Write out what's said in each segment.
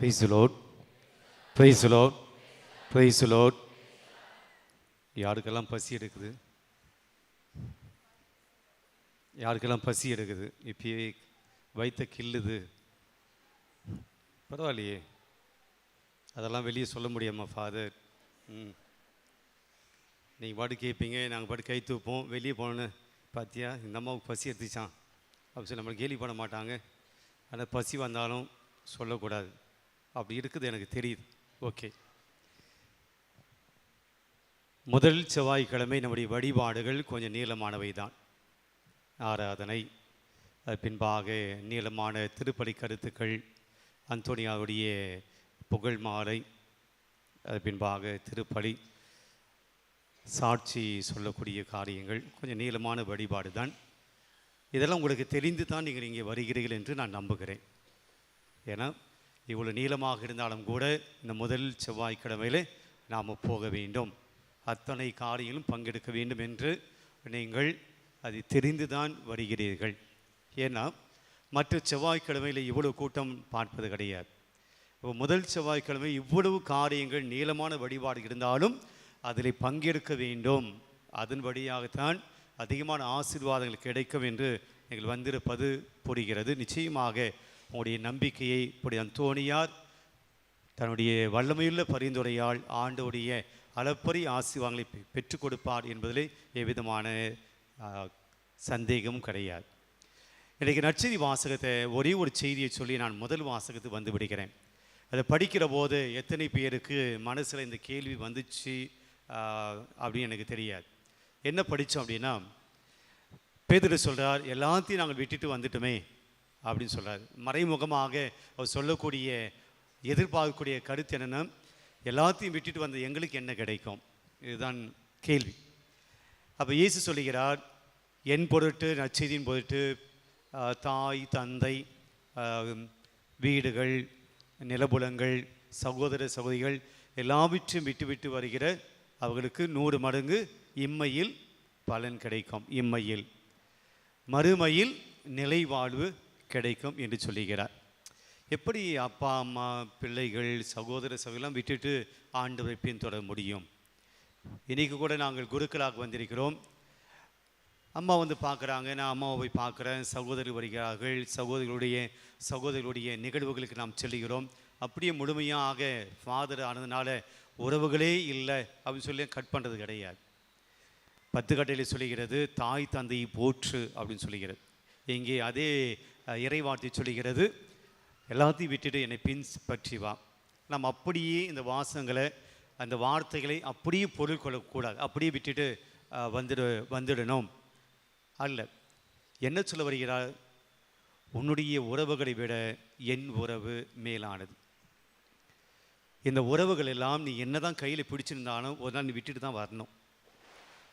Fries load fries load fries load யாருக்கெல்லாம் பசி எடுக்குது? யாருக்கெல்லாம் பசி எடுக்குது? இப்பயே வயிற்ற கில்லுது பரவாயில்லையே. அதெல்லாம் வெளியே சொல்ல முடியாமா ஃபாதர் ம். நீங்கள் பாட்டு கேட்பீங்க நாங்கள் பாட்டு கை தூப்போம் வெளியே போனோன்னு பார்த்தியா இந்த அம்மாவுக்கு பசி எடுத்துச்சான் அப்படி சொல்லி நம்மளை கேலி பண்ண மாட்டாங்க. ஆனால் பசி வந்தாலும் சொல்லக்கூடாது. அப்படி இருக்குது எனக்கு தெரியுது. ஓகே முதல் செவ்வாய்க்கிழமை நம்முடைய வழிபாடுகள் கொஞ்சம் நீளமானவை தான் ஆராதனை அது பின்பாக நீளமான திருப்பலி கருத்துக்கள் அந்தோனியாவுடைய புகழ் மாலை அது பின்பாக திருப்பலி சாட்சி சொல்லக்கூடிய காரியங்கள் கொஞ்சம் நீளமான வழிபாடு தான் இதெல்லாம் உங்களுக்கு தெரிந்து தான் நீங்கள் இங்கே வருகிறீர்கள் என்று நான் நம்புகிறேன். ஏன்னா இவ்வளோ நீளமாக இருந்தாலும் கூட இந்த முதல் செவ்வாய்க்கிழமையில் நாம் போக வேண்டும். அத்தனை காரியங்களும் பங்கெடுக்க வேண்டும் என்று நீங்கள் அதை தெரிந்து தான் வருகிறீர்கள். ஏன்னா மற்ற செவ்வாய்க்கிழமையில் இவ்வளவு கூட்டம் பார்ப்பது கிடையாது. இப்போ முதல் செவ்வாய்க்கிழமை இவ்வளவு காரியங்கள் நீளமான வழிபாடு இருந்தாலும் அதில் பங்கெடுக்க வேண்டும். அதன் வழியாகத்தான் அதிகமான ஆசீர்வாதங்கள் கிடைக்கும் என்று நீங்கள் வந்திருப்பது புரிகிறது. நிச்சயமாக உங்களுடைய நம்பிக்கையை இப்படி அந்தோணியார் தன்னுடைய வல்லமையுள்ள பரிந்துரையால் ஆண்டோடைய அளப்பரிய ஆசிர்வாதங்களை பெற்றுக் கொடுப்பார் என்பதிலே எவ்விதமான சந்தேகமும் கிடையாது. இன்றைக்கு நற்செய்தி வாசகத்தை ஒரே ஒரு செய்தியை சொல்லி நான் முதல் வாசகத்துக்கு வந்து விடுகிறேன். அதை படிக்கிற போது எத்தனை பேருக்கு மனசில் இந்த கேள்வி வந்துச்சு அப்படின்னு எனக்கு தெரியாது. என்ன படித்தோம் அப்படின்னா பேதில் சொல்கிறார் எல்லாத்தையும் நாங்கள் விட்டுட்டு வந்துட்டோமே அப்படின்னு சொல்கிறார் மறைமுகமாக அவர் சொல்லக்கூடிய எதிர்பார்க்கக்கூடிய கருத்து என்னென்னா எல்லாத்தையும் விட்டுட்டு வந்த எங்களுக்கு என்ன கிடைக்கும்? இதுதான் கேள்வி. அப்போ இயேசு சொல்லுகிறார் என் பொருட்டு நச்செய்தியின் பொருட்டு தாய் தந்தை வீடுகள் நிலபுலங்கள் சகோதர சகோதரிகள் எல்லாவற்றையும் விட்டுவிட்டு வருகிற அவர்களுக்கு நூறு மடங்கு இம்மையில் பலன் கிடைக்கும். இம்மையில். மறுமையில் நிலை வாழ்வு கிடைக்கும் என்று சொல்லுகிறார். எப்படி அப்பா அம்மா பிள்ளைகள் சகோதர சகோதரெல்லாம் விட்டுட்டு ஆண்டவரை பின்தொடர முடியும்? இன்றைக்கு கூட நாங்கள் குருக்களாக வந்திருக்கிறோம். அம்மா வந்து பார்க்குறாங்க நான் அம்மாவை போய் பார்க்குறேன் சகோதரி வருகிறார்கள் சகோதரிகளுடைய சகோதரிகளுடைய நிகழ்வுகளுக்கு நாம் செல்கிறோம். அப்படியே முழுமையாக ஃபாதர் ஆனதுனால உறவுகளே இல்லை அப்படின்னு சொல்லி கட் பண்ணுறது கிடையாது. பத்து கட்டையில் சொல்லுகிறது தாய் தந்தையை போற்று அப்படின்னு சொல்லுகிறது. இங்கே அதே இறைவார்த்தை சொல்லுகிறது. எல்லாத்தையும் விட்டுட்டு என்னை பின் பற்றி வா. நாம் அப்படியே இந்த வாசங்களை அந்த வார்த்தைகளை அப்படியே பொருள் கொள்ளக்கூடாது. அப்படியே விட்டுட்டு வந்துடு வந்துடணும். அல்ல. என்ன சொல்ல வருகிறார்? உன்னுடைய உறவுகளை விட என் உறவு மேலானது. இந்த உறவுகள் எல்லாம் நீ என்னதான் கையில் பிடிச்சிருந்தாலும் ஒரு நாள் நீ விட்டுட்டு தான் வரணும்.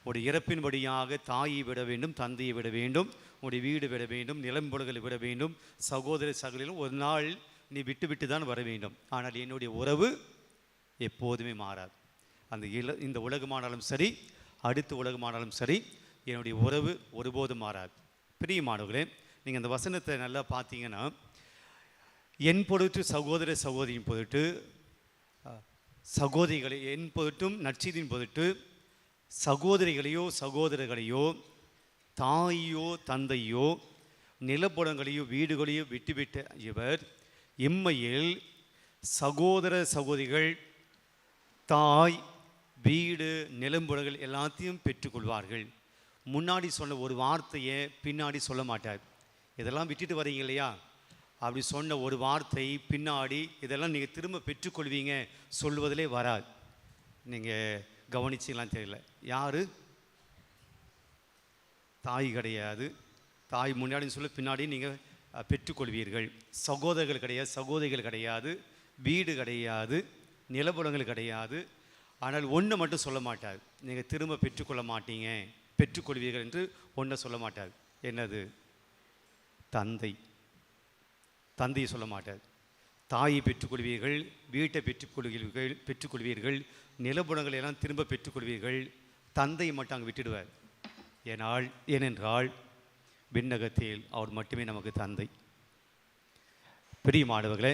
ஒரு இறப்பின் வழியாக தாயை விட வேண்டும் தந்தையை விட வேண்டும். உடைய வீடு விட வேண்டும் நிலம்புலகளை விட வேண்டும் சகோதர சகலிலும் ஒரு நாள் நீ விட்டு விட்டு தான் வர வேண்டும். ஆனால் என்னுடைய உறவு எப்போதுமே மாறாது. அந்த இல இந்த உலகமானாலும் சரி அடுத்த உலகமானாலும் சரி என்னுடைய உறவு ஒருபோதும் மாறாது. பிரியமானவர்களே நீங்கள் அந்த வசனத்தை நல்லா பார்த்தீங்கன்னா என் பொருட்டு சகோதர சகோதரியின் பொருட்டு சகோதரிகளை என் பொருட்டும் நற்செய்தியின் பொருட்டு சகோதரிகளையோ சகோதரர்களையோ தாயோ தந்தையோ நிலப்புறங்களையோ வீடுகளையோ விட்டுவிட்ட இவர் இம்மையில் சகோதர சகோதரிகள் தாய் வீடு நிலம்புடங்கள் எல்லாத்தையும் பெற்றுக்கொள்வார்கள். முன்னாடி சொன்ன ஒரு வார்த்தையை பின்னாடி சொல்ல மாட்டார். இதெல்லாம் விட்டுட்டு வரீங்க இல்லையா? அப்படி சொன்ன ஒரு வார்த்தை பின்னாடி இதெல்லாம் நீங்கள் திரும்ப பெற்றுக்கொள்வீங்க சொல்வதிலே வராது. நீங்கள் கவனிச்சீங்களான்னு தெரியல. யார்? தாய் கிடையாது. தாய் முன்னாடின்னு சொல்லி பின்னாடி நீங்கள் பெற்றுக்கொள்வீர்கள். சகோதரர்கள் கிடையாது சகோதரிகள் கிடையாது வீடு கிடையாது நிலப்புலங்கள் கிடையாது. ஆனால் ஒன்று மட்டும் சொல்ல மாட்டார். நீங்கள் திரும்ப பெற்றுக்கொள்ள மாட்டீங்க பெற்றுக்கொள்வீர்கள் என்று ஒன்றை சொல்ல மாட்டார். என்னது? தந்தை. தந்தையை சொல்ல மாட்டார். தாயை பெற்றுக்கொள்வீர்கள் வீட்டை பெற்றுக்கொள்வீர்கள் பெற்றுக்கொள்வீர்கள் நிலப்புலங்களை எல்லாம் திரும்ப பெற்றுக்கொள்வீர்கள். தந்தையை மட்டும் அங்கே விட்டுடுவார். ஏனால் ஏனென்றால் விண்ணகத்தில் அவர் மட்டுமே நமக்கு தந்தை. பிரியமானவர்களே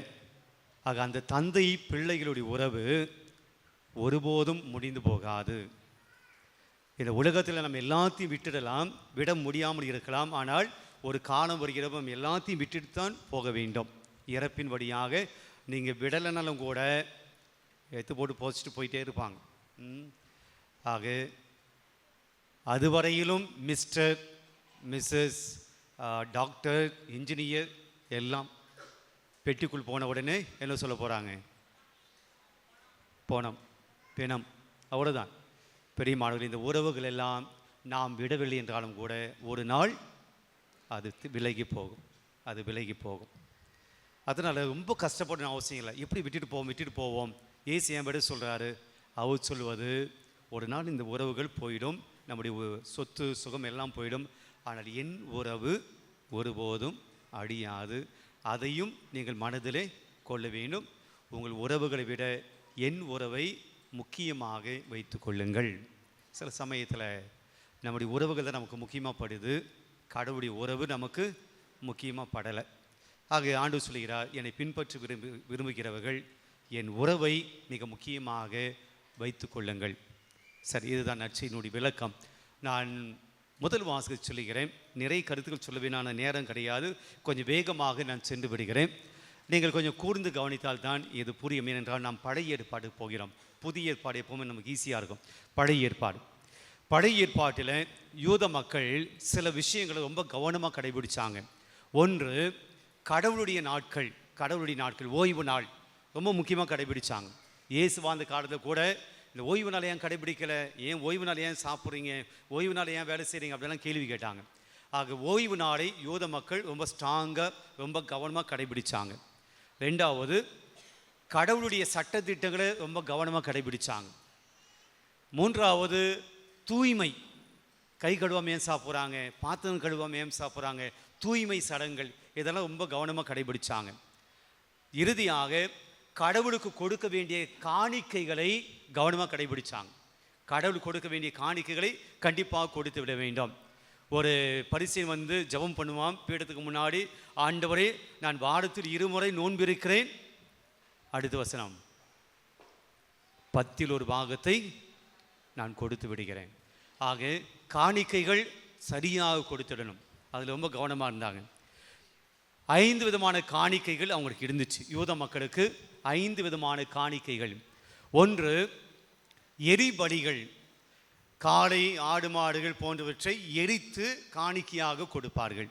ஆக அந்த தந்தை பிள்ளைகளுடைய உறவு ஒருபோதும் முடிந்து போகாது. இந்த உலகத்தில் நம்ம எல்லாத்தையும் விட்டுடலாம் விட முடியாமல் இருக்கலாம். ஆனால் ஒரு காலம் வருகிறப்ப நம்ம எல்லாத்தையும் விட்டுட்டு தான் போக வேண்டும். இறப்பின் வழியாக நீங்கள் விடலைனாலும் கூட எடுத்து போட்டு போச்சுட்டு போயிட்டே இருப்பாங்க. ம். ஆக அதுவரையிலும் மிஸ்டர் மிஸ்ஸஸ் டாக்டர் இன்ஜினியர் எல்லாம் பெட்டிக்குள் போன உடனே என்ன சொல்ல போகிறாங்க போனம் பிணம் அவ்வளோதான் பெரிய மாணவர்கள் இந்த உறவுகள் எல்லாம் நாம் விடவில்லை என்றாலும் கூட ஒரு நாள் அது விலகி போகும். அது விலகி போகும். அதனால் ரொம்ப கஷ்டப்படணும் அவசியம் இல்லை. எப்படி விட்டுட்டு போவோம் விட்டுட்டு போவோம்? ஏசி என் விட சொல்கிறாரு அவர் சொல்லுவது ஒரு நாள் இந்த உறவுகள் போயிடும். நம்முடைய சொத்து சுகம் எல்லாம் போயிடும். ஆனால் என் உறவு ஒருபோதும் அழியாது. அதையும் நீங்கள் மனதிலே கொள்ள வேண்டும். உங்கள் உறவுகளை விட என் உறவை முக்கியமாக வைத்து கொள்ளுங்கள். சில சமயத்தில் நம்முடைய உறவுகள் தான் நமக்கு முக்கியமாக படுது. கடவுளுடைய உறவு நமக்கு முக்கியமாக படலை. ஆக ஆண்டு சொல்கிறார் என்னை பின்பற்ற விரும்பு விரும்புகிறவர்கள் என் உறவை மிக முக்கியமாக வைத்து கொள்ளுங்கள். சரி இதுதான் நற்செய்தியினுடைய விளக்கம். நான் முதல் வாசக சொல்லுகிறேன். நிறைய கருத்துக்கள் சொல்லவே நான் நேரம் கிடையாது. கொஞ்சம் வேகமாக நான் சென்று விடுகிறேன். நீங்கள் கொஞ்சம் கூர்ந்து கவனித்தால் தான் இது புரியும். ஏனென்றால் நாம் பழைய ஏற்பாடு போகிறோம். புதிய ஏற்பாடு எப்போவுமே நமக்கு ஈஸியாக இருக்கும். பழைய ஏற்பாடு. பழைய ஏற்பாட்டில் யூத மக்கள் சில விஷயங்களை ரொம்ப கவனமாக கடைபிடிச்சாங்க. ஒன்று கடவுளுடைய நாட்கள் கடவுளுடைய நாட்கள் ஓய்வு நாள் ரொம்ப முக்கியமாக கடைபிடிச்சாங்க. இயேசு வாழ்ந்த காலத்தில் கூட இந்த ஓய்வு நாள் ஏன் கடைபிடிக்கலை? ஏன் ஓய்வு நாள் ஏன் சாப்பிட்றீங்க? ஓய்வு நாள் ஏன் வேலை செய்கிறீங்க அப்படிலாம் கேள்வி கேட்டாங்க. ஆக ஓய்வு நாளை யூத மக்கள் ரொம்ப ஸ்ட்ராங்காக ரொம்ப கவனமாக கடைபிடித்தாங்க ரெண்டாவது கடவுளுடைய சட்டத்திட்டங்களை ரொம்ப கவனமாக கடைபிடித்தாங்க மூன்றாவது தூய்மை. கை கழுவாம ஏன் சாப்பிட்றாங்க? பாத்திரம் கழுவாம ஏன் சாப்பிட்றாங்க? தூய்மை சடங்குகள் இதெல்லாம் ரொம்ப கவனமாக கடைபிடித்தாங்க இறுதியாக கடவுளுக்கு கொடுக்க வேண்டிய காணிக்கைகளை கவனமாக கடைபிடிச்சாங்க. கடவுள் கொடுக்க வேண்டிய காணிக்கைகளை கண்டிப்பாக கொடுத்து விட வேண்டும். ஒரு பரிசை வந்து ஜெபம் பண்ணுவான் பீடத்துக்கு முன்னாடி ஆண்டவரே நான் வாரத்தில் இருமுறை நோன்பிருக்கிறேன் அடுத்த வசனம். பத்தில் ஒரு பாகத்தை நான் கொடுத்து விடுகிறேன். ஆக காணிக்கைகள் சரியாக கொடுத்துடணும். அதில் ரொம்ப கவனமாக இருந்தாங்க. ஐந்து விதமான காணிக்கைகள் அவங்களுக்கு இருந்துச்சு. யூத மக்களுக்கு ஐந்து விதமான காணிக்கைகள். ஒன்று எரிபலிகள் காளை ஆடு மாடுகள் போன்றவற்றை எரித்து காணிக்கையாக கொடுப்பார்கள்.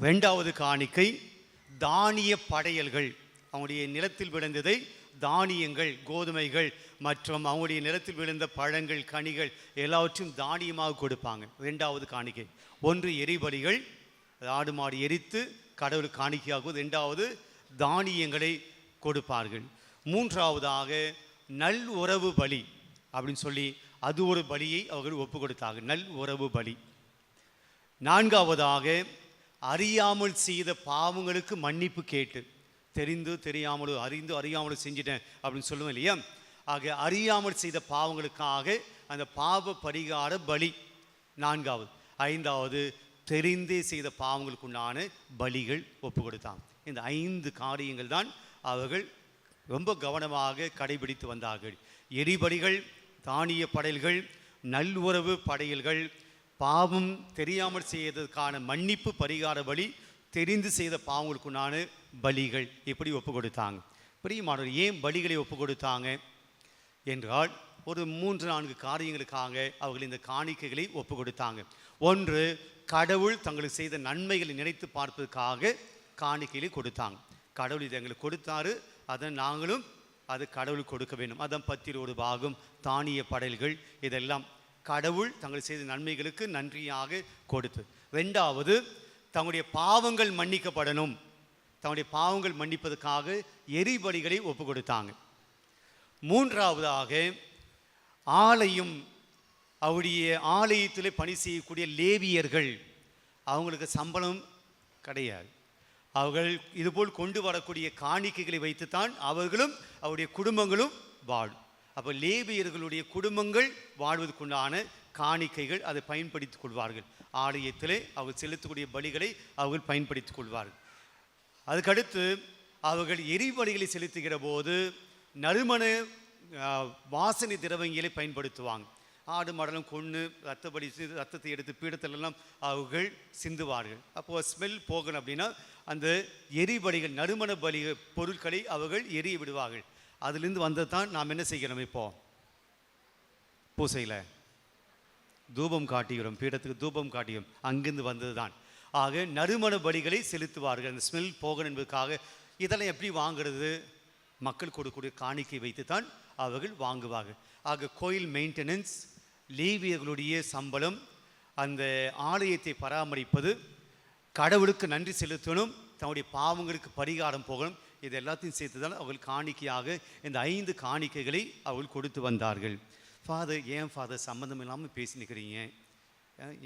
ரெண்டாவது காணிக்கை தானிய படையல்கள். அவங்களுடைய நிலத்தில் விளைந்ததை தானியங்கள் கோதுமைகள் மற்றும் அவங்களுடைய நிலத்தில் விழுந்த பழங்கள் கனிகள் எல்லாவற்றையும் தானியமாக கொடுப்பாங்க. ரெண்டாவது காணிக்கை. ஒன்று எரிபலிகள் ஆடு மாடு எரித்து கடவுள் காணிக்கையாகும் ரெண்டாவது தானியங்களை கொடுப்பார்கள். மூன்றாவதாக நல் உறவு பலி அப்படின்னு சொல்லி அது ஒரு பலியை அவர்கள் ஒப்பு கொடுத்தார்கள் நல் உறவு பலி. நான்காவதாக அறியாமல் செய்த பாவங்களுக்கு மன்னிப்பு கேட்டு தெரிந்து தெரியாமலோ அறிந்து அறியாமலோ செஞ்சிட்டேன் அப்படின்னு சொல்லுவோம் இல்லையா? ஆக அறியாமல் செய்த பாவங்களுக்காக அந்த பாவ பரிகார பலி. நான்காவது. ஐந்தாவது தெரிந்தே செய்த பாவங்களுக்குண்டான பலிகள் ஒப்பு கொடுத்தாங்க இந்த ஐந்து காரியங்கள் தான் அவர்கள் ரொம்ப கவனமாக கடைபிடித்து வந்தார்கள். எரிபடிகள் தானிய படையல்கள் நல்லுறவு படையல்கள் பாவம் தெரியாமல் செய்ததற்கான மன்னிப்பு பரிகார பலி தெரிந்து செய்த பாவங்களுக்குண்டான பலிகள் இப்படி ஒப்பு கொடுத்தாங்க. பிரியமானவர் ஏன் பலிகளை ஒப்பு கொடுத்தாங்க? என்றால் ஒரு மூன்று நான்கு காரியங்களுக்காக அவர்கள் இந்த காணிக்கைகளை ஒப்பு கொடுத்தாங்க. ஒன்று கடவுள் தங்களுக்கு செய்த நன்மைகளை நினைத்து பார்ப்பதற்காக காணிக்கைகளை கொடுத்தாங்க. கடவுள் இதை எங்களுக்கு கொடுத்தாரு அதை நாங்களும் அது கடவுள் கொடுக்க வேண்டும். அதன் பத்தில் ஒரு பாகம் தானிய படையல்கள் இதெல்லாம். கடவுள் தங்கள் செய்த நன்மைகளுக்கு நன்றியாக கொடுத்து. ரெண்டாவது தங்களுடைய பாவங்கள் மன்னிக்கப்படணும். தங்களுடைய பாவங்கள் மன்னிப்பதற்காக எரிபலிகளை ஒப்பு கொடுத்தாங்க மூன்றாவதாக ஆலயம் அவருடைய ஆலயத்தில் பணி செய்யக்கூடிய லேவியர்கள் அவங்களுக்கு சம்பளம் கிடையாது. அவர்கள் இதுபோல் கொண்டு வரக்கூடிய காணிக்கைகளை வைத்துத்தான் அவர்களும் அவருடைய குடும்பங்களும் வாழும். அப்போ லேவியர்களுடைய குடும்பங்கள் வாழ்வதற்குண்டான காணிக்கைகள் அதை பயன்படுத்திக் கொள்வார்கள். ஆலயத்திலே அவர் செலுத்தக்கூடிய பலிகளை அவர்கள் பயன்படுத்திக் கொள்வார்கள். அதுக்கடுத்து அவர்கள் எரிபலிகளை செலுத்துகிற போது நறுமண வாசனை திரவங்களை பயன்படுத்துவாங்க. ஆடு மாடலும் கொன்று ரத்தப்படி ரத்தத்தை எடுத்து பீடத்திலெல்லாம் அவர்கள் சிந்துவார்கள். அப்போது ஸ்மெல் போகணும் அப்படின்னா அந்த எரிபலிகள் நறுமண பலி பொருட்களை அவர்கள் எரிய விடுவார்கள் அதிலிருந்து வந்தது தான் நாம் என்ன செய்கிறோம் இப்போ? பூசையில் தூபம் காட்டுகிறோம் பீடத்துக்கு தூபம் காட்டுகிறோம். அங்கிருந்து வந்தது தான் ஆக நறுமண பலிகளை செலுத்துவார்கள். அந்த ஸ்மெல் போகணும் என்பதற்காக இதெல்லாம் எப்படி வாங்குறது? மக்கள் கொடுக்கக்கூடிய காணிக்கை வைத்து தான் அவர்கள் வாங்குவார்கள். ஆக கோயில் மெயின்டெனன்ஸ் லீவியர்களுடைய சம்பளம் அந்த ஆலயத்தை பராமரிப்பது கடவுளுக்கு நன்றி செலுத்தணும் தன்னுடைய பாவங்களுக்கு பரிகாரம் போகணும். இது எல்லாத்தையும் சேர்த்து தான் அவர்கள் காணிக்கையாக இந்த ஐந்து காணிக்கைகளை அவர்கள் கொடுத்து வந்தார்கள். ஃபாதர் ஏன் ஃபாதர் சம்மந்தம் இல்லாமல் பேசி நிற்கிறீங்க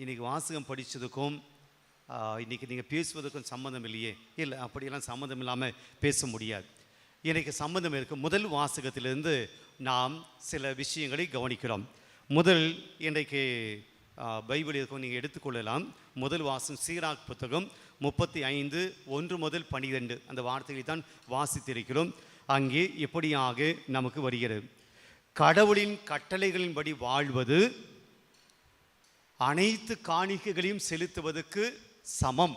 இன்னைக்கு வாசகம் படித்ததுக்கும் இன்றைக்கி நீங்கள் பேசுவதற்கும் சம்மந்தம் இல்லையே. இல்லை அப்படியெல்லாம் சம்மந்தம் இல்லாமல் பேச முடியாது. இன்றைக்கு சம்மந்தம் இருக்கு. முதல் வாசகத்திலிருந்து நாம் சில விஷயங்களை கவனிக்கிறோம். முதல் இன்றைக்கு பைபிள் இருக்கும் நீங்கள் எடுத்துக்கொள்ளலாம். முதல் வாசம் சீராக் புத்தகம் முப்பத்தி ஐந்து ஒன்று முதல் பனிரெண்டு. அந்த வார்த்தைகளை தான் வாசித்திருக்கிறோம். அங்கே எப்படியாக நமக்கு வருகிறது? கடவுளின் கட்டளைகளின்படி வாழ்வது அனைத்து காணிக்கைகளையும் செலுத்துவதற்கு சமம்.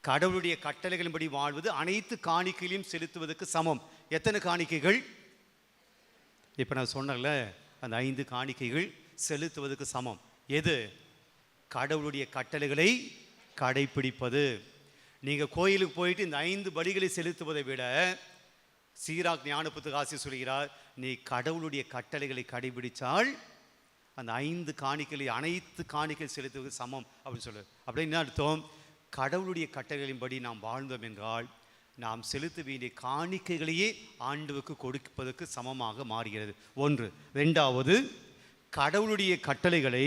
கடவுளுடைய கட்டளைகளின்படி வாழ்வது அனைத்து காணிக்கைகளையும் செலுத்துவதற்கு சமம். எத்தனை காணிக்கைகள்? இப்போ நான் சொன்னேன்ல அந்த ஐந்து காணிக்கைகள் செலுத்துவதற்கு சமம். எது? கடவுளுடைய கட்டளைகளை கடைப்பிடிப்பது. நீங்கள் கோயிலுக்கு போயிட்டு இந்த ஐந்து பலிகளை செலுத்துவதை விட சீராக் ஞானப்புத்துக்கு ஆசி சொல்கிறார் நீ கடவுளுடைய கட்டளைகளை கடைபிடித்தால் அந்த ஐந்து காணிக்கைகளை அனைத்து காணிக்கை செலுத்துவது சமம் அப்படின்னு சொல்லு. அப்படின்னு என்ன அர்த்தம்? கடவுளுடைய கட்டளைகளின்படி நாம் வாழ்ந்தோம் என்றால் நாம் செலுத்த வேண்டிய காணிக்கைகளையே ஆண்டவுக்கு கொடுப்பதற்கு சமமாக மாறுகிறது. ஒன்று. ரெண்டாவது கடவுளுடைய கட்டளைகளை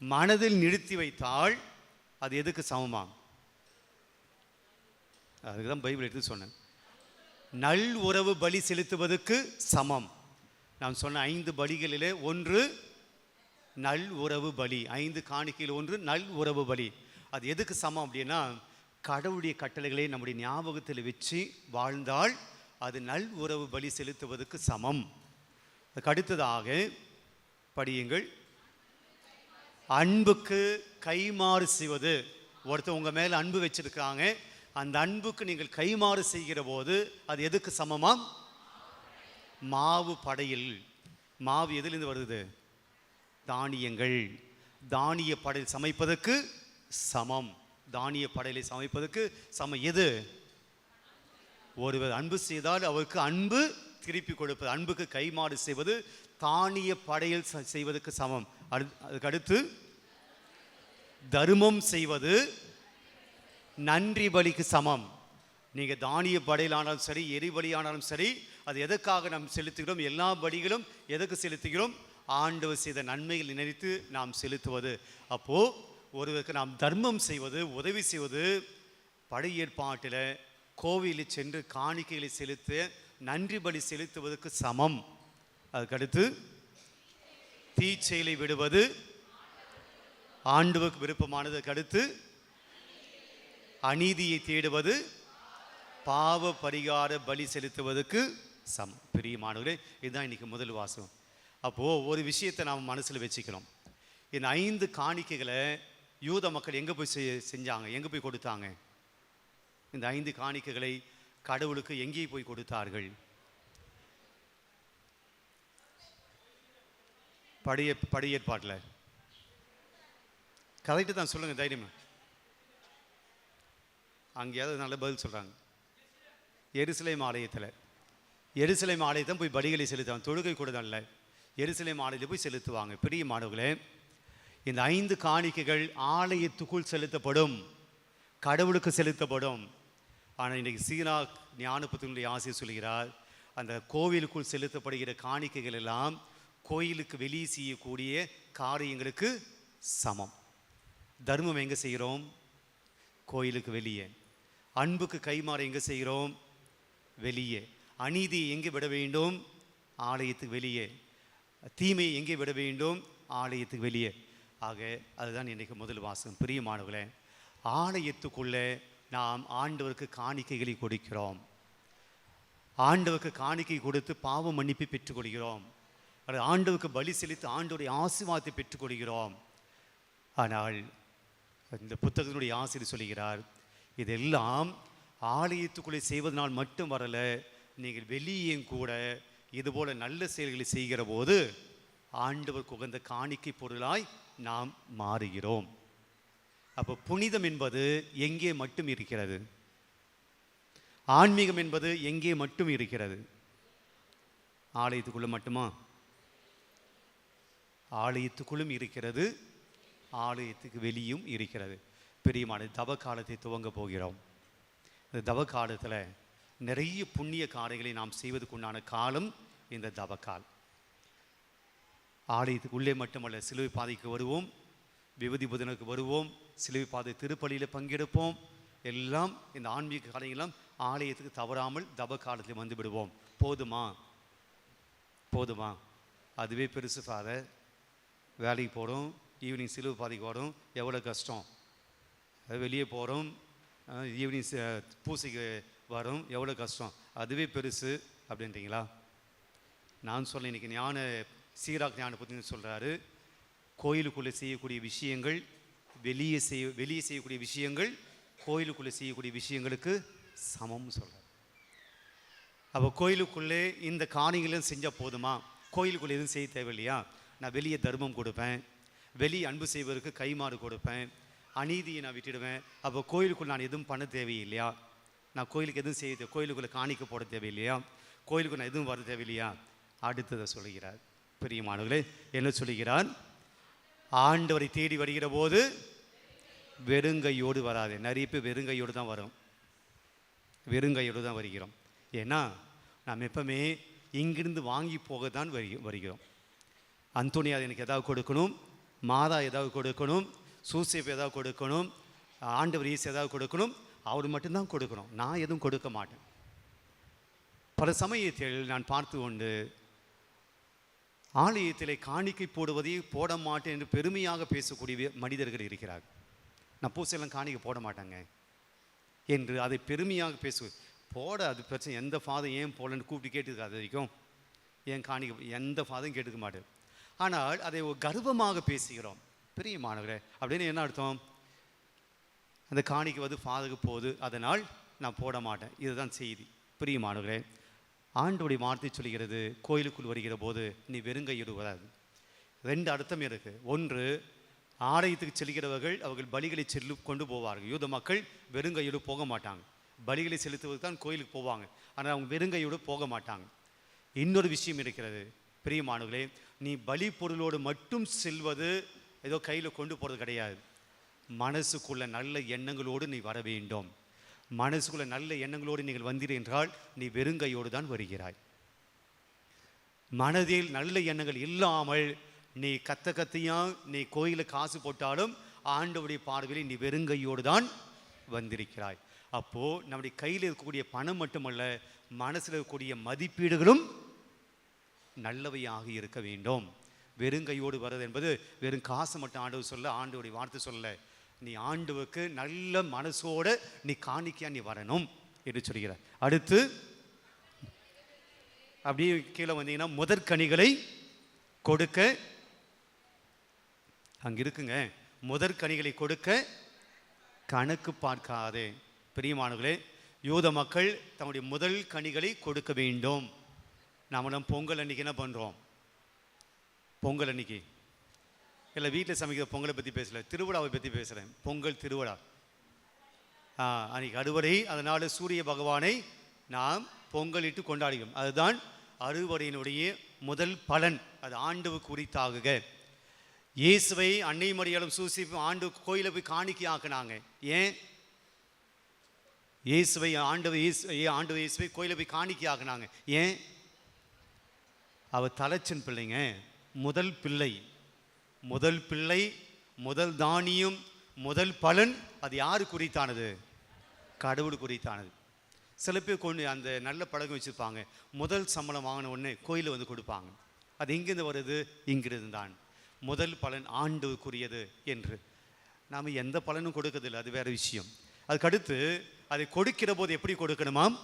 மனதில் நிறுத்தி வைத்தால் அது எதுக்கு சமமாம்? அதுக்கு தான் பைபிள் எடுத்து சொன்னேன். நல் உறவு பலி செலுத்துவதற்கு சமம். நான் சொன்ன ஐந்து பலிகளிலே ஒன்று நல் உறவு பலி ஐந்து காணிக்கையில் ஒன்று நல் உறவு பலி. அது எதுக்கு சமம் அப்படின்னா கடவுளுடைய கட்டளைகளை நம்முடைய ஞாபகத்தில் வச்சு வாழ்ந்தால் அது நல் உறவு பலி செலுத்துவதற்கு சமம். அதுக்கு அடுத்ததாக படியுங்கள். அன்புக்கு கைமாறு செய்வது. ஒருத்தர் உங்கள் மேலே அன்பு வச்சுருக்காங்க அந்த அன்புக்கு நீங்கள் கைமாறு செய்கிற போது அது எதுக்கு சமமாக மாவு படையில். மாவு எதுலேருந்து வருது? தானியங்கள். தானிய படையில் சமைப்பதற்கு சமம். தானிய படையலை சமைப்பதற்கு சமம். எது? ஒருவர் அன்பு செய்தால் அவருக்கு அன்பு திருப்பி கொடுப்பது. அன்புக்கு கைமாறு செய்வது தானிய படையல் செய்வதற்கு சமம். அதுக்கு அடுத்து தர்மம் செய்வது நன்றி பலிக்கு சமம். நீங்கள் தானிய படையிலானாலும் சரி எரிபலியானாலும் சரி அது எதற்காக நாம் செலுத்துகிறோம்? எல்லா பலிகளும் எதற்கு செலுத்துகிறோம்? ஆண்டவர் செய்த நன்மைகள் நினைத்து நாம் செலுத்துவது. அப்போ ஒருவருக்கு நாம் தர்மம் செய்வது உதவி செய்வது படையேற்பாட்டில் கோவிலில் சென்று காணிக்கைகளை செலுத்த நன்றி பலி செலுத்துவதற்கு சமம். அதுக்கடுத்து தீச்செயலை விடுவது ஆண்டுவுக்கு விருப்பமானது. அடுத்து அநீதியை தேடுவது பாவ பரிகார பலி செலுத்துவதற்கு சம் பிரியமானவரே இதுதான் இன்னைக்கு முதல் வாசகம். அப்போது ஒரு விஷயத்தை நாம் மனசில் வச்சுக்கிறோம் இந்த ஐந்து காணிக்கைகளை யூத மக்கள் எங்கே போய் செ- செஞ்சாங்க? எங்கே போய் கொடுத்தாங்க? இந்த ஐந்து காணிக்கைகளை கடவுளுக்கு எங்கே போய் கொடுத்தார்கள்? பழைய படியேற்பாட்டில். கதைட்டு தான் சொல்லுங்கள் தைரியமா. அங்கேயாவது நல்ல பதில் சொல்கிறாங்க எருசலேம் ஆலயத்தில். எருசலேம் ஆலயத்தை போய் பலிகளை செலுத்துவாங்க. தொழுகை கூட தான் இல்லை எருசலேம் ஆலயத்தில் போய் செலுத்துவாங்க. பெரிய மாணவர்களே இந்த ஐந்து காணிக்கைகள் ஆலயத்துக்குள் செலுத்தப்படும். கடவுளுக்கு செலுத்தப்படும். ஆனால் இன்றைக்கு சீனா ஞானபுத்தினுடைய ஆசிரியர் சொல்கிறார் அந்த கோவிலுக்குள் செலுத்தப்படுகிற காணிக்கைகள் எல்லாம் கோயிலுக்கு வெளியே செய்யக்கூடிய காரியங்களுக்கு சமம். தர்மம் எங்கே செய்கிறோம்? கோயிலுக்கு வெளியே. அன்புக்கு கைமாறு எங்கே செய்கிறோம்? வெளியே. அநீதியை எங்கே விட வேண்டும்? ஆலயத்துக்கு வெளியே. தீமையை எங்கே விட வேண்டும்? ஆலயத்துக்கு வெளியே. ஆக அதுதான் இன்றைக்கு முதல் வாசகம். பிரியமானவர்களே ஆலயத்துக்குள்ளே நாம் ஆண்டவருக்கு காணிக்கைகளை கொடுக்கிறோம். ஆண்டவருக்கு காணிக்கை கொடுத்து பாவ மன்னிப்பு பெற்றுக்கொள்கிறோம். அது ஆண்டவுக்கு பலி செலுத்தி ஆண்டோடைய ஆசீர்வாதத்தை பெற்றுக்கொள்கிறோம். ஆனால் இந்த புத்தகத்தினுடைய ஆசிரியர் சொல்கிறார் இதெல்லாம் ஆலயத்துக்குள்ளே செய்வதனால் மட்டும் வரல நீங்கள் வெளியேயும் கூட இதுபோல நல்ல செயல்களை செய்கிற போது ஆண்டவருக்கு உகந்த காணிக்கை பொருளாய் நாம் மாறுகிறோம். அப்போ புனிதம் என்பது எங்கே மட்டும் இருக்கிறது? ஆன்மீகம் என்பது எங்கே மட்டும் இருக்கிறது? ஆலயத்துக்குள்ளே மட்டுமா? ஆலயத்துக்குள்ளும் இருக்கிறது ஆலயத்துக்கு வெளியும் இருக்கிறது. பெரியமான தவ காலத்தை துவங்க போகிறோம். இந்த தவ காலத்தில் நிறைய புண்ணிய காரியங்களை நாம் செய்வதற்குண்டான காலம் இந்த தவக்கால் ஆலயத்துக்கு உள்ளே மட்டுமல்ல சிலுவை பாதைக்கு வருவோம் விபதி புதனுக்கு வருவோம் சிலுவை பாதை திருப்பலியில் பங்கெடுப்போம். எல்லாம் இந்த ஆன்மீக காரியங்களாம் ஆலயத்துக்கு தவறாமல் தப காலத்தில் வந்து விடுவோம். போதுமா? போதுமா? அதுவே பெருசு ஃபாதர் வேலைக்கு போகிறோம் ஈவினிங் சிலுவை பாதைக்கு வரோம் எவ்வளோ கஷ்டம்? வெளியே போகிறோம் ஈவினிங் பூசைக்கு வரோம். எவ்வளோ கஷ்டம்? அதுவே பெருசு அப்படின்றீங்களா? நான் சொல்ல இன்னைக்கு ஞான சீராக் ஞான புத்தின்னு சொல்கிறாரு கோயிலுக்குள்ளே செய்யக்கூடிய விஷயங்கள் வெளியே செய்ய வெளியே செய்யக்கூடிய விஷயங்கள் கோயிலுக்குள்ளே செய்யக்கூடிய விஷயங்களுக்கு சமம்னு சொல்கிறார் அப்போ கோயிலுக்குள்ளே இந்த காணிகளும் செஞ்சால் போதுமா? கோயிலுக்குள்ளே எதுவும் செய்ய தேவையில்லையா? நான் வெளியே தர்மம் கொடுப்பேன். வெளியே அன்பு செய்வதற்கு கைமாறு கொடுப்பேன். அநீதியை நான் விட்டுடுவேன். அப்போ கோயிலுக்குள் நான் எதுவும் பண்ண தேவையில்லையா? நான் கோயிலுக்கு எதுவும் செய்ய கோயிலுக்குள்ளே காணிக்க போட தேவையில்லையா? கோயிலுக்கு நான் எதுவும் வர தேவையில்லையா? அடுத்ததை சொல்கிறார் பெரியமானவர்களே என்ன சொல்லுகிறார்? ஆண்டவரை தேடி வருகிற போது வெறுங்கையோடு வராது. நிறைய பேர் வெறுங்கையோடு தான் வரும். வெறுங்கையோடு தான் வருகிறோம். ஏன்னா நாம் எப்பவுமே இங்கிருந்து வாங்கி போக தான் வருகிறோம். அந்தோனியா எனக்கு ஏதாவது கொடுக்கணும். மாதா ஏதாவது கொடுக்கணும். சூசேப் ஏதாவது கொடுக்கணும். ஆண்டவர் ஈஸ் ஏதாவது கொடுக்கணும். அவர் மட்டும்தான் கொடுக்கணும். நான் எதுவும் கொடுக்க மாட்டேன். பல சமயத்தில் நான் பார்த்து கொண்டு ஆலயத்திலே காணிக்கை போடுவதை போட மாட்டேன் என்று பெருமையாக பேசக்கூடிய மனிதர்கள் இருக்கிறார்கள். நான் பூசையெல்லாம் காணிக்கை போட மாட்டாங்க. என்று அதை பெருமையாக பேசு போட அது பிரச்சனை எந்த ஃபாதம் ஏன் போடலன்னு கூப்பிட்டு கேட்டுருக்காது வரைக்கும். ஏன் காணிக்கை எந்த ஃபாதம் கேட்டுக்க மாட்டேன் ஆனால் அதை ஒரு கர்வமாக பேசுகிறோம். பெரிய மாணவரே அப்படின்னு என்ன அர்த்தம்? அந்த காணிக்கு வந்து ஃபாதருக்கு போகுது அதனால் நான் போட மாட்டேன். இதுதான் செய்தி. பெரிய மாணவரே ஆண்டோடைய வார்த்தை சொல்கிறது கோயிலுக்குள் வருகிற போது நீ வெறுங்கையிடு வராது ரெண்டு அர்த்தம் இருக்கு. ஒன்று ஆலயத்துக்கு செல்கிறவர்கள் அவர்கள் பலிகளை செல்லு கொண்டு போவார்கள். யூத மக்கள் வெறுங்கையோடு போக மாட்டாங்க. பலிகளை செலுத்துவதற்கு தான் கோயிலுக்கு போவாங்க. ஆனால் அவங்க வெறுங்கையோடு போக மாட்டாங்க. இன்னொரு விஷயம் இருக்கிறது. பிரியமானவர்களே நீ பலி பொருளோடு மட்டும் செல்வது ஏதோ கையில் கொண்டு போகிறது கிடையாது. மனசுக்குள்ள நல்ல எண்ணங்களோடு நீ வர வேண்டும். மனசுக்குள்ள நல்ல எண்ணங்களோடு நீங்கள் வந்தீர் என்றால் நீ வெறுங்கையோடு தான் வருகிறாய். மனதில் நல்ல எண்ணங்கள் இல்லாமல் நீ கத்த கத்தியா நீ கோயிலில் காசு போட்டாலும் ஆண்டவுடைய பார்வையில் நீ வெறுங்கையோடு தான் வந்திருக்கிறாய். அப்போது நம்முடைய கையில் இருக்கக்கூடிய பணம் மட்டுமல்ல மனசில் இருக்கக்கூடிய மதிப்பீடுகளும் நல்லவையாக இருக்க வேண்டும். வெறுங்கையோடு வர்றது என்பது வெறும் காசு மட்டும் ஆண்டவர் சொல்ல ஆண்டோடைய வார்த்தை சொல்ல. நீ ஆண்டுவுக்கு நல்ல மனசோட நீ காணிக்கையா நீ வரணும் என்று சொல்கிறார். அடுத்து அப்படியே கீழே வந்தீங்கன்னா முதற்கனிகளை கொடுக்க அங்க இருக்குங்க. முதற்கனிகளை கொடுக்க கணக்கு பார்க்காதே. பிரியமானவர்களே யூத மக்கள் தம்முடைய முதல் கனிகளை கொடுக்க வேண்டும். நாமளும் பொங்கல் அன்னைக்கு என்ன பண்ணுறோம் பொங்கல் அன்னைக்கு. இல்லை வீட்டில் சமைக்கிற பொங்கலை பற்றி பேசல. திருவிழாவை பற்றி பேசுகிறேன் பொங்கல் திருவிழா. ஆ, அன்னைக்கு அறுவடை அதனால் சூரிய பகவானை நாம் பொங்கலிட்டு கொண்டாடுகிறோம். அதுதான் அறுவடையினுடைய முதல் பலன். அது ஆண்டவு குறித்தாகுக இயேசுவை அன்னை மரியாளும் சூசிப்பும் ஆண்டு கோயிலை போய் காணிக்கை ஆக்குனாங்க. ஏன்? இயேசுவை ஆண்டவர் இயேசு ஆண்டவ இயேசுவை கோயிலை போய் காணிக்கை ஆக்குனாங்க. ஏன்? அவள் தலைச்சின் பிள்ளைங்க. முதல் பிள்ளை. முதல் பிள்ளை முதல் தானியம் முதல் பலன் அது யாரு குறித்தானது? கடவுள் குறித்தானது. சில பேர் கொண்டு அந்த நல்ல பழக்கம் வச்சுருப்பாங்க. முதல் சம்பளம் வாங்கின உடனே கோயிலில் வந்து கொடுப்பாங்க. அது எங்கேருந்து வருது? இங்கிருந்து தான் முதல் பலன் ஆண்டுக்குரியது என்று. நாம் எந்த பலனும் கொடுக்கறதில்லை. அது வேற விஷயம். அதுக்கடுத்து அதை கொடுக்கிற போது எப்படி கொடுக்கணுமாம்?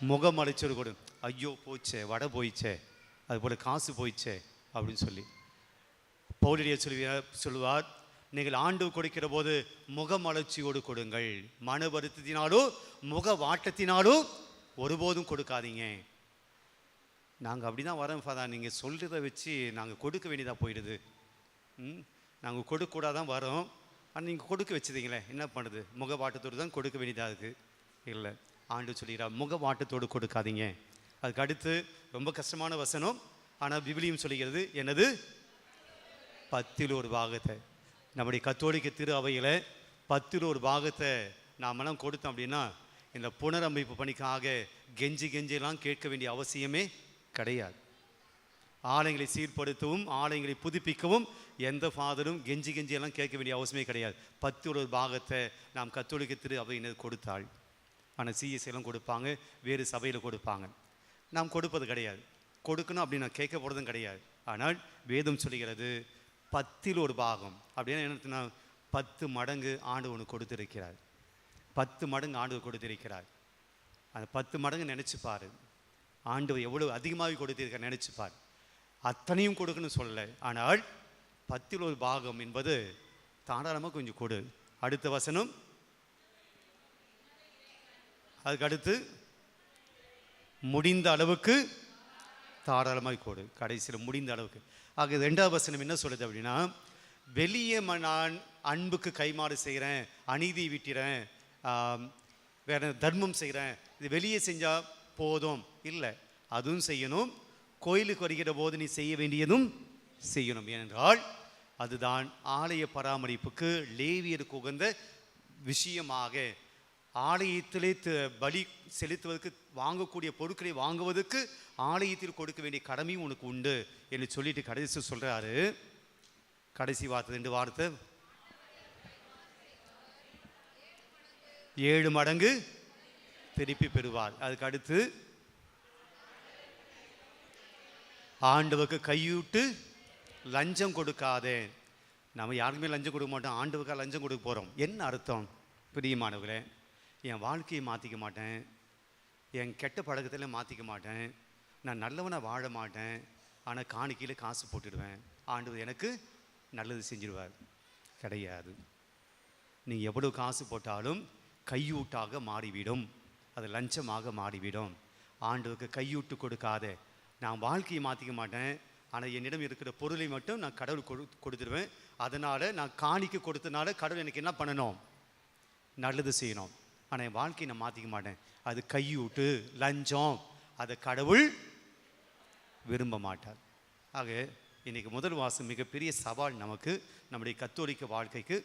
முகம் அழைச்சொரு கொடு. ஐயோ போச்சே வடை போயிச்சே. அதுபோல் காசு போயிச்சே அப்படின்னு சொல்லி. பௌலிய சொல்லுவார் சொல்லுவார் நீங்கள் ஆண்டு கொடுக்கிற போது முகமலர்ச்சியோடு கொடுங்கள். மன வருத்தத்தினாலோ முக வாட்டத்தினாலோ ஒருபோதும் கொடுக்காதீங்க. நாங்கள் அப்படி தான் வரோம் ஃபாதா நீங்கள் சொல்கிறத வச்சு நாங்கள் கொடுக்க வேண்டியதாக போயிடுது. ம்? நாங்கள் கொடுக்கூடாதான் வரோம். ஆனால் நீங்கள் கொடுக்க வச்சுதீங்களே என்ன பண்ணுது? முக வாட்டத்தோடு தான் கொடுக்க வேண்டியதாக இருக்குது இல்லை ஆண்டு சொல்லிடுறா முக வாட்டத்தோடு கொடுக்காதீங்க. அதுக்கு அடுத்து ரொம்ப கஷ்டமான வசனம். ஆனால் விவிலியம் சொல்லுகிறது என்னது? பத்தில் ஒரு பாகத்தை. நம்முடைய கத்தோலிக்க திரு அவையில் பத்தில் ஒரு பாகத்தை நாமெல்லாம் கொடுத்தோம் அப்படின்னா இந்த புனரமைப்பு பணிக்காக கெஞ்சி கெஞ்சிலாம் கேட்க வேண்டிய அவசியமே கிடையாது. ஆலயங்களை சீர்படுத்தவும் ஆலயங்களை புதுப்பிக்கவும் எந்த ஃபாதரும் கெஞ்சி கெஞ்சியெல்லாம் கேட்க வேண்டிய அவசியமே கிடையாது. பத்து ஒரு பாகத்தை நாம் கத்தோலிக்க திரு அவையினர் கொடுத்தாள் ஆனால் சிஎஸ் கொடுப்பாங்க வேறு சபையில் கொடுப்பாங்க. நாம் கொடுப்பது கிடையாது. கொடுக்கணும் அப்படின்னு நான் கேட்க போகிறதும் கிடையாது. ஆனால் வேதம் சொல்லுகிறது பத்தில் ஒரு பாகம். அப்படின்னு என்ன பத்து மடங்கு ஆண்டு ஒன்று கொடுத்திருக்கிறார். பத்து மடங்கு ஆண்டு கொடுத்திருக்கிறார். அந்த பத்து மடங்கு நினச்சிப்பார் ஆண்டு எவ்வளோ எவ்வளவு அதிகமாக கொடுத்திருக்க நினச்சிப்பார் பார். அத்தனையும் கொடுக்கணும்னு சொல்லலை. ஆனால் பத்தில் ஒரு பாகம் என்பது தாராளமாக கொஞ்சம் கொடு. அடுத்த வசனம். அதுக்கு அடுத்து முடிந்த அளவுக்கு தாராளமாய் கொடு. கடைசியில் முடிந்த அளவுக்கு. ஆக ரெண்டாவது வசனம் என்ன சொல்லுது அப்படின்னா வெளியே நான் அன்புக்கு கைமாறு செய்கிறேன் அநீதி விட்டுறேன் வேற தர்மம் செய்கிறேன் இது வெளியே செஞ்சால் போதும். இல்லை. அதுவும் செய்யணும். கோயிலுக்கு வருகிற போது நீ செய்ய வேண்டியதும் செய்யணும். ஏனென்றால் அதுதான் ஆலய பராமரிப்புக்கு லேவியருக்கு உகந்த விஷயமாக ஆலயத்திலே பலி செலுத்துவதற்கு வாங்கக்கூடிய பொருட்களை வாங்குவதற்கு ஆலயத்தில் கொடுக்க வேண்டிய கடமையும் உனக்கு உண்டு என்று சொல்லிட்டு கடைசி சொல்கிறாரு கடைசி வார்த்தை ரெண்டு வார்த்தை. ஏழு மடங்கு திருப்பி பெறுவார். அதுக்கு அடுத்து ஆண்டவுக்கு கையூட்டு லஞ்சம் கொடுக்காதே. நம்ம யாருக்குமே லஞ்சம் கொடுக்க மாட்டோம் ஆண்டவுக்காக லஞ்சம் கொடுக்க போகிறோம் என்ன அர்த்தம்? பிரியமானவர்களே என் வாழ்க்கையை மாற்றிக்க மாட்டேன். என் கெட்ட பழக்கத்தில் மாற்றிக்க மாட்டேன். நான் நல்லவனாக வாழ மாட்டேன். ஆனால் காணிக்கையில் காசு போட்டுடுவேன். ஆண்டவர் எனக்கு நல்லது செஞ்சிருவார். கிடையாது. நீ எவ்வளோ காசு போட்டாலும் கையூட்டாக மாறிவிடும். அது லஞ்சமாக மாறிவிடும். ஆண்டவருக்கு கையூட்டு கொடுக்காத. நான் வாழ்க்கையை மாற்றிக்க மாட்டேன். ஆனால் என்னிடம் இருக்கிற பொருளை மட்டும் நான் கடவுள் கொடு கொடுத்துருவேன் அதனால் நான் காணிக்க கொடுத்தனால கடவுள் எனக்கு என்ன பண்ணணும்? நல்லது செய்யணும். ஆனால் என் வாழ்க்கையை நான் மாற்றிக்க மாட்டேன். அது கையூட்டு லஞ்சம் அதை கடவுள் விரும்ப மாட்டார். ஆக இன்றைக்கி முதல் வாசம் மிகப்பெரிய சவால் நமக்கு நம்முடைய கத்தோலிக்க வாழ்க்கைக்கு.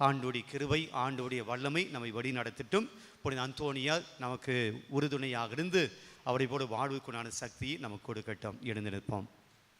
ஆண்டோடைய கிருவை ஆண்டோடைய வல்லமை நம்மை வழி நடத்திட்டும் புனித அந்தோனியா நமக்கு உறுதுணையாக இருந்து அவரை போல வாழ்வுக்குண்டான சக்தியை நமக்கு கொடுக்கட்டும். எழுந்து நிற்போம்